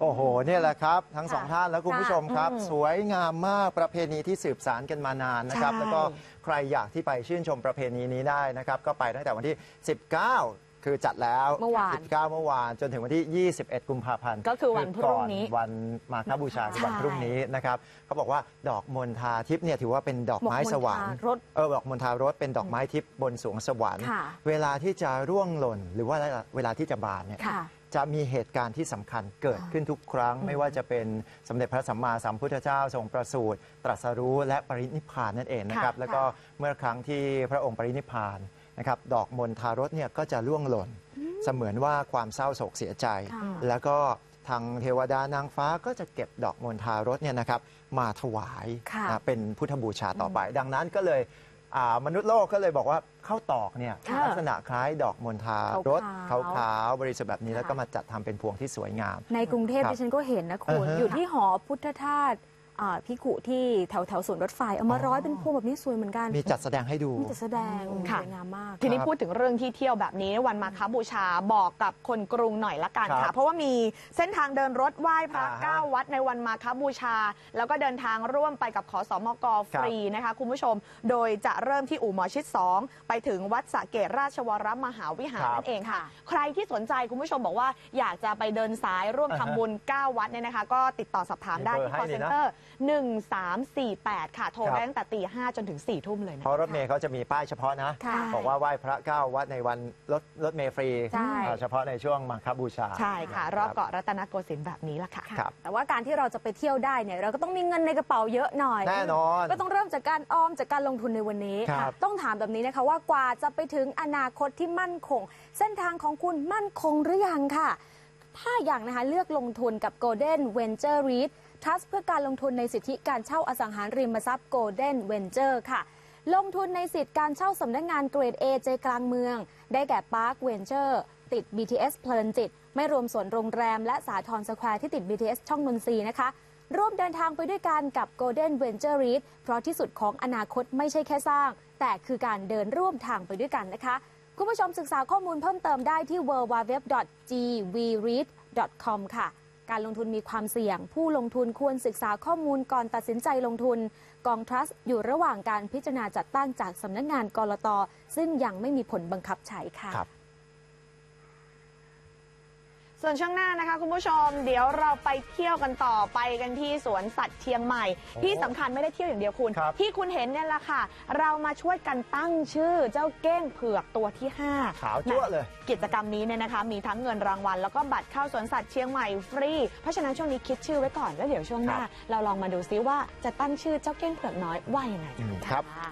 โอ้โหเนี่ยแหละครับทั้งสองค่ะท่านและคุณผู้ชมครับอืมสวยงามมากประเพณีที่สืบสารกันมานานนะครับใช่แล้วก็ใครอยากที่ไปชื่นชมประเพณีนี้ได้นะครับ ก็ไปตั้งแต่วันที่ 19คือจัดแล้วเมื่อวาน19 เมื่อวาน จนถึงวันที่ 21 กุมภาพันธ์ ก็คือวันพรุ่งนี้ก่อวันมาฆบูชาคือวันใช่พรุ่งนี้นะครับ เขาบอกว่าดอกมณฑาทิพย์เนี่ยถือว่าเป็นดอกไม้สวรรค์ดอกมณฑารสเออ ดอกมณฑารสเป็นดอกไม้ทิพย์บนสวงสวรรค์ค่ะเวลาที่จะร่วงหล่น หรือว่าเวลาที่จะบานเนี่ยค่ะ จะมีเหตุการณ์ที่สำคัญเกิดขึ้นทุกครั้ง ไม่ว่าจะเป็นสมเด็จพระสัมมาสัมพุทธเจ้าทรงประสูติตรัสรู้และปรินิพพานนั่นเองนะครับค่ะแล้วก็เมื่อครั้งที่พระองค์ปรินิพพานนะครับ ดอกมณฑารสเนี่ยก็จะร่วงหล่น เสมือนว่าความเศร้าโศกเสียใจค่ะแล้วก็ทางเทวดานางฟ้าก็จะเก็บดอกมณฑารสเนี่ยนะครับมาถวายค่ะนะเป็นพุทธบูชาต่อไป ดังนั้นก็เลย อ่ามนุษย์โลกก็เลยบอกว่าข้าวตอกเนี่ยค่ะลักษณะคล้ายดอกมณฑารสขาวๆขาวๆบริสุทธิ์แบบนี้แล้วก็ค่ะมาจัดทำเป็นพวงที่สวยงาม ในกรุงเทพครับดิฉันก็เห็นนะคุณ อ่าฮะ อยู่ที่หอพุทธทาส อ่าพิขุที่แถวแถวสวนรถไฟ เอามาอ๋อร้อยเป็นพวงแบบนี้สวยเหมือนกันมีจัดแสดงให้ดูมีแต่แสดงค่ะสวยงามมาก ทีนี้ครับพูดถึงเรื่องที่เที่ยวแบบนี้วันมาคบูชาบอกกับคนกรุงหน่อยละกันครัค่ะบเพราะว่ามีเส้นทางเดินรถไหว้พระอ่าฮะเก้าวัดในวันมาคบูชา แล้วก็เดินทางร่วมไปกับขอสมกฟรีนะคะคุณผู้ชม โดยจะเริ่มที่อู่หมอชิด 2 ไปถึงวัดสระเกตราชวรมหาวิหารครับนั่นเองค่ะค่ะใครที่สนใจคุณผู้ชมบอกว่าอยากจะไปเดินสายร่วมอ่าฮะทำบุญ 9 วัดเนี่ยนะคะ ก็ติดต่อสอบถามได้มีที่ เบอร์ call ให้นี่นะ center 1348 ค่ะ โทรครับได้ตั้งแต่ตี5จนถึง4ทุ่มเลยนะเพราะรถเมย์เขาจะมีป้ายเฉพาะนะ ค่ะ บอกว่าไหว้พระเก้าวัดในวันรถรถเมย์ฟรีใช่อ่าเฉพาะในช่วงมาคบูชาใช่ค่ะ รอบคเกาะรัตนโกสินทร์แบบนี้ละค่ะ ครับ แต่ว่าการที่เราจะไปเที่ยวได้เนี่ยเราก็ต้องมีเงินในกระเป๋าเยอะหน่อยแน่นอนก็ต้องเริ่มจากการออมจากการลงทุนในวันนี้ ครับ ต้องถามแบบนี้นะคะว่ากว่าจะไปถึงอนาคตที่มั่นคง เส้นทางของคุณมั่นคงหรือยังค่ะ ถ้าอย่างนะคะเลือกลงทุนกับ Golden Venture REIT Trust เพื่อการลงทุนในสิทธิการเช่าอสังหาริมทรัพย์ Golden Venture ค่ะ ลงทุนในสิทธิการเช่าสำนักงานเกรด A ใจกลางเมือง ได้แก่ Park Venture ติด BTS เพลินจิต ไม่รวมส่วนโรงแรมและสาทรสแควร์ที่ติด BTS ช่องนนทรีนะคะร่วมเดินทางไปด้วยกันกับ Golden Venture REIT เพราะที่สุดของอนาคตไม่ใช่แค่สร้าง แต่คือการเดินร่วมทางไปด้วยกันนะคะ คุณผู้ชมศึกษาข้อมูลเพิ่มเติมได้ที่ www.gvread.com ค่ะ การลงทุนมีความเสี่ยง ผู้ลงทุนควรศึกษาข้อมูลก่อนตัดสินใจลงทุน กองทรัสต์อยู่ระหว่างการพิจารณาจัดตั้งจากสำนักงานกรตซึ่งยังไม่มีผลบังคับใช้ค่ะค ส่วนช่วงหน้านะคะคุณผู้ชม เดี๋ยวเราไปเที่ยวกันต่อไปกันที่สวนสัตว์เชียงใหม่โอ้ที่สำคัญไม่ได้เที่ยวอย่างเดียวคุณ ครับ ที่คุณเห็นเนี่ยแหละค่ะ เรามาช่วยกันตั้งชื่อเจ้าเก้งเผือกตัวที่5ขาวจั่วเลย กิจกรรมนี้เนี่ยนะคะมีทั้งเงินรางวัล แล้วก็บัตรเข้าสวนสัตว์เชียงใหม่ฟรี เพราะฉะนั้นช่วงนี้คิดชื่อไว้ก่อนแล้วเดี๋ยวช่วงหน้า ครับ เราลองมาดูซิว่าจะตั้งชื่อเจ้าเก้งเผือกน้อยว่ายังไงอืมครับ ค่ะ